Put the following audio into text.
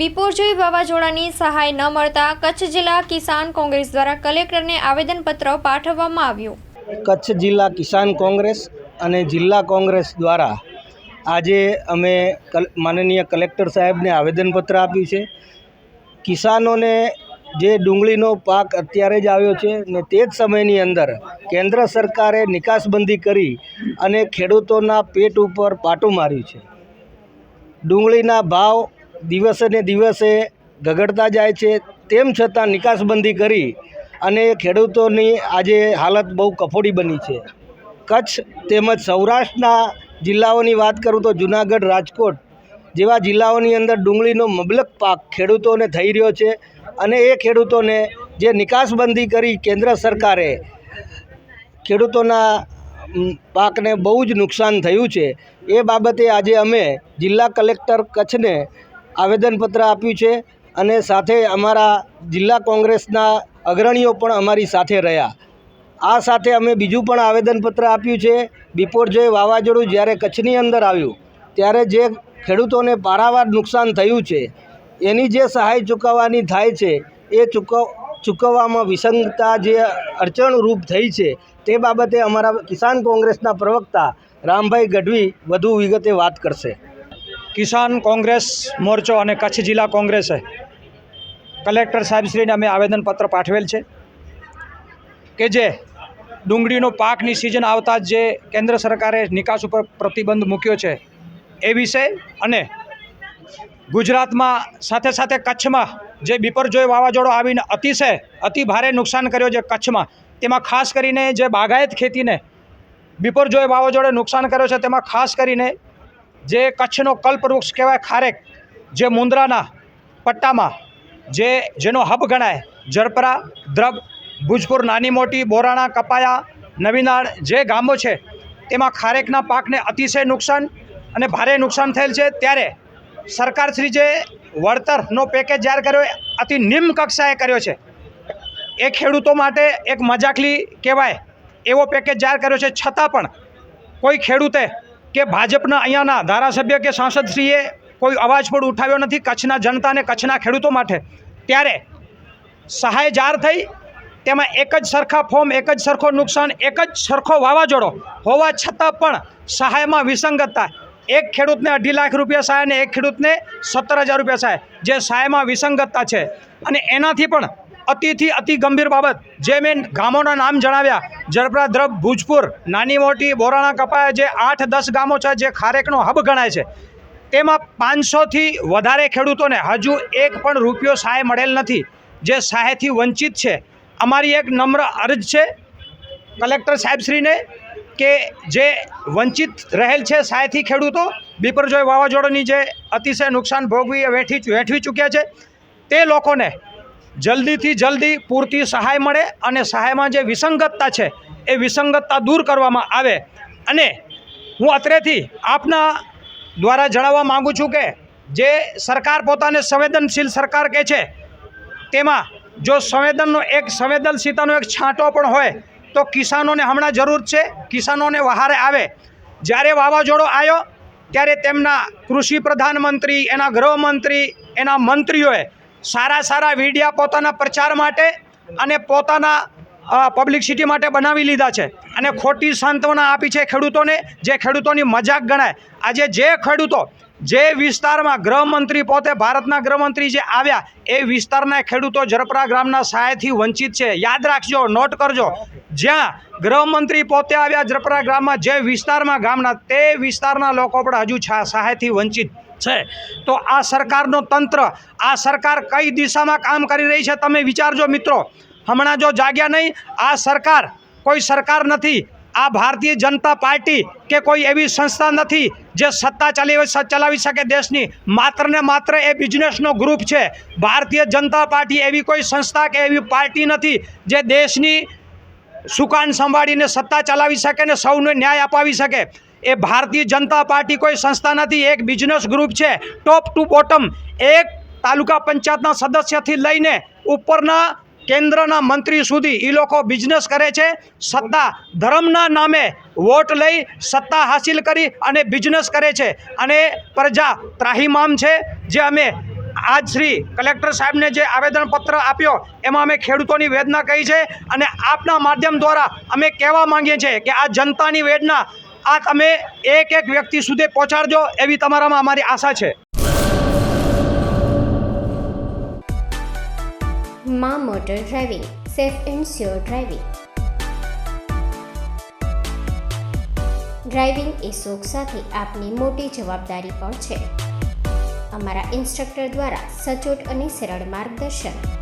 બિપોરજોય વાવાઝોડાની સહાય ન મળતા કચ્છ જિલ્લા કિસાન કોંગ્રેસ દ્વારા કલેક્ટરને આવેદનપત્ર પાઠવવામાં આવ્યું. કચ્છ જિલ્લા કિસાન કોંગ્રેસ અને જિલ્લા કોંગ્રેસ દ્વારા આજે અમે માનનીય કલેક્ટર સાહેબને આવેદનપત્ર આપ્યું છે. કિસાનોને જે ડુંગળીનો પાક અત્યારે જ આવ્યો છે ને તે જ સમયની અંદર કેન્દ્ર સરકારે નિકાસબંધી કરી અને ખેડૂતોના પેટ ઉપર પાટું માર્યું છે. ડુંગળીના ભાવ દિવસે ને દિવસે ગગડતા જાય છે. તેમ છતાં નિકાસબંધી કરી અને ખેડૂતોની આજે હાલત બહુ કફોડી બની છે. કચ્છ તેમજ સૌરાષ્ટ્રના જિલ્લાઓની વાત કરું તો જુનાગઢ, રાજકોટ જેવા જિલ્લાઓની અંદર ડુંગળીનો મબલક પાક ખેડૂતોને થઈ રહ્યો છે અને એ ખેડૂતોને જે નિકાસબંધી કરી કેન્દ્ર સરકારે ખેડૂતોના પાકને બહુ જ નુકસાન થયું છે. એ બાબતે આજે અમે જિલ્લા કલેક્ટર કચ્છને આવેદનપત્ર આપ્યું છે અને સાથે અમારા જિલ્લા કોંગ્રેસના અગ્રણીઓ પણ અમારી સાથે રહ્યા. આ સાથે અમે બીજું પણ આવેદનપત્ર આપ્યું છે બિપોરજોય વાવાઝોડું જ્યારે કચ્છની અંદર આવ્યું, ત્યારે જે ખેડૂતોને પારાવાર નુકસાન થયું છે, એની જે સહાય ચૂકવવાની થાય છે, એ ચૂકવ, ચૂકવવામાં વિસંગતા જે અડચણરૂપ થઈ છે, તે બાબતે અમારા કિસાન કોંગ્રેસના પ્રવક્તા રામભાઈ ગઢવી વધુ વિગતે વાત કરશે. કિસાન કોંગ્રેસ મોરચો અને કચ્છ જિલ્લા કોંગ્રેસે કલેક્ટર સાહેબશ્રીને અમે આવેદનપત્ર પાઠવેલ છે કે જે ડુંગળીનો પાકની સિઝન આવતા જ જે કેન્દ્ર સરકારે નિકાસ ઉપર પ્રતિબંધ મૂક્યો છે એ વિશે અને ગુજરાતમાં સાથે સાથે કચ્છમાં જે બિપરજોય વાવાઝોડો આવીને અતિશય, અતિ ભારે નુકસાન કર્યો છે કચ્છમાં, તેમાં ખાસ કરીને જે બાગાયત ખેતીને બિપરજોય વાવાઝોડે નુકસાન કર્યો છે તેમાં ખાસ કરીને જે કચ્છનો કલ્પવૃક્ષ કહેવાય ખારેક, જે મુંદ્રાના પટ્ટામાં, જે જેનો હબ ગણાય, જરપરા, દ્રબ, ભુજપુર, નાની મોટી, બોરાણા, કપાયા, નવીનાળ, જે ગામો છે તેમાં ખારેકના પાકને અતિશય નુકસાન અને ભારે નુકસાન થયેલ છે. ત્યારે સરકારશ્રી જે વળતરનો પેકેજ જાહેર કર્યો, અતિ નિમ્ન કક્ષાએ કર્યો છે. એ ખેડૂતો માટે એક મજાકલી કહેવાય એવો પેકેજ જાહેર કર્યો છે. છતાં પણ કોઈ ખેડૂતે કે ભાજપના અહીંયાના ધારાસભ્ય કે સાંસદશ્રીએ કોઈ અવાજ પણ ઉઠાવ્યો નથી કચ્છના જનતા અને કચ્છના ખેડૂતો માટે. ત્યારે સહાય જાહેર થઈ, તેમાં એક જ સરખા ફોર્મ, એક જ સરખો નુકસાન, એક જ સરખો વાવાઝોડો હોવા છતાં પણ સહાયમાં વિસંગતતા. એક ખેડૂતને અઢી લાખ રૂપિયા સહાય અને એક ખેડૂતને સત્તર હજાર રૂપિયા સહાય, જે સહાયમાં વિસંગતતા છે. અને એનાથી પણ અતિથી અતિ ગંભીર બાબત, જે મેં ગામોના નામ જણાવ્યા જરપરા ભુજપુર, નાની મોટી બોરાણા કપાયા જે આઠ દસ ગામો છે જે ખારેકનો હબ ગણાય છે. તેમાં પાંચસોથી વધારે ખેડૂતોને હજુ એક પણ રૂપિયો સહાય મળેલ નથી. જે સહાયથી વંચિત છે. અમારી એક નમ્ર અરજ છે કલેક્ટર સાહેબશ્રીને કે જે વંચિત રહેલ છે સહાયથી ખેડૂતો, બિપરજોય વાવાઝોડાની જે અતિશય નુકસાન ભોગવી વેઠી વેઠવી ચૂક્યા છે. તે લોકોને જલ્દીથી જલ્દી પૂરતી સહાય મળે અને સહાયમાં જે વિસંગતતા છે, એ વિસંગતતા દૂર કરવામાં આવે. અને હું અત્રેથી આપના દ્વારા જણાવવા માગું છું કે, જે સરકાર પોતાને સંવેદનશીલ સરકાર કહે છે, તેમાં જો સંવેદનનો એક સંવેદનશીલતાનો એક છાંટો પણ હોય, તો કિસાનોને હમણાં જરૂર છે, કિસાનોને વહારે આવે. જ્યારે વાવાઝોડો આવ્યો, ત્યારે તેમના કૃષિ પ્રધાનમંત્રી, એના ગૃહમંત્રી, એના મંત્રીઓએ સારા સારા વિડીયા પોતાના પ્રચાર માટે અને પોતાના પબ્લિસિટી માટે બનાવી લીધા છે. અને ખોટી સાંત્વના આપી છે ખેડૂતોને, જે ખેડૂતોની મજાક ગણાય. આજે જે ખેડૂતો જે વિસ્તારમાં ગૃહમંત્રી પોતે, ભારતના ગૃહમંત્રી જે આવ્યા, એ વિસ્તારના ખેડૂતો જરપરા ગ્રામના સહાયથી વંચિત છે. યાદ રાખજો નોટ કરજો. જ્યાં ગૃહમંત્રી પોતે આવ્યા જરપરા ગ્રામમાં, જે વિસ્તારમાં ગામના, તે વિસ્તારના લોકો પણ હજુ સહાયથી વંચિત. છે. તો આ સરકારનો તંત્ર, આ સરકાર કઈ દિશામાં કામ કરી રહી છે તમે વિચારજો મિત્રો. હમણાં જો જાગ્યા નહીં, આ સરકાર, કોઈ સરકાર નથી. આ ભારતીય જનતા પાર્ટી કે કોઈ એવી સંસ્થા નથી જે સત્તા ચલાવી ચલાવી શકે દેશની. માત્ર ને માત્ર એ બિઝનેસનો ગ્રુપ છે. ભારતીય જનતા પાર્ટી એવી કોઈ સંસ્થા કે એવી પાર્ટી નથી જે દેશની સુકાન સંભાળીને સત્તા ચલાવી શકે ને સૌને ન્યાય અપાવી શકે. એ ભારતીય જનતા પાર્ટી કોઈ સંસ્થા નથી, એક બિઝનેસ ગ્રુપ છે ટોપ ટુ બોટમ એક તાલુકા પંચાયતના સદસ્યથી લઈને ઉપરના કેન્દ્રના મંત્રી સુધી એ લોકો બિઝનેસ કરે છે. સત્તા ધર્મના નામે વોટ લઈ સત્તા હાસિલ કરી અને બિઝનેસ કરે છે. અને પ્રજા ત્રાહીમામ છે, જે અમે આજ શ્રી કલેક્ટર સાહેબને જે આવેદનપત્ર આપ્યો, એમાં અમે ખેડૂતોની વેદના કહી છે. અને આપના માધ્યમ દ્વારા અમે કહેવા માંગીએ છીએ કે આ જનતાની વેદના આ તમે એક એક વ્યક્તિ સુધી પહોંચાડજો એવી તમારામાં અમારી આશા છે. મા motor driving, safe and sure driving. Driving એ શોખ સાથે આપની મોટી જવાબદારી પણ છે. અમારા ઇન્સ્ટ્રક્ટર દ્વારા સચોટ અને સરળ માર્ગદર્શન.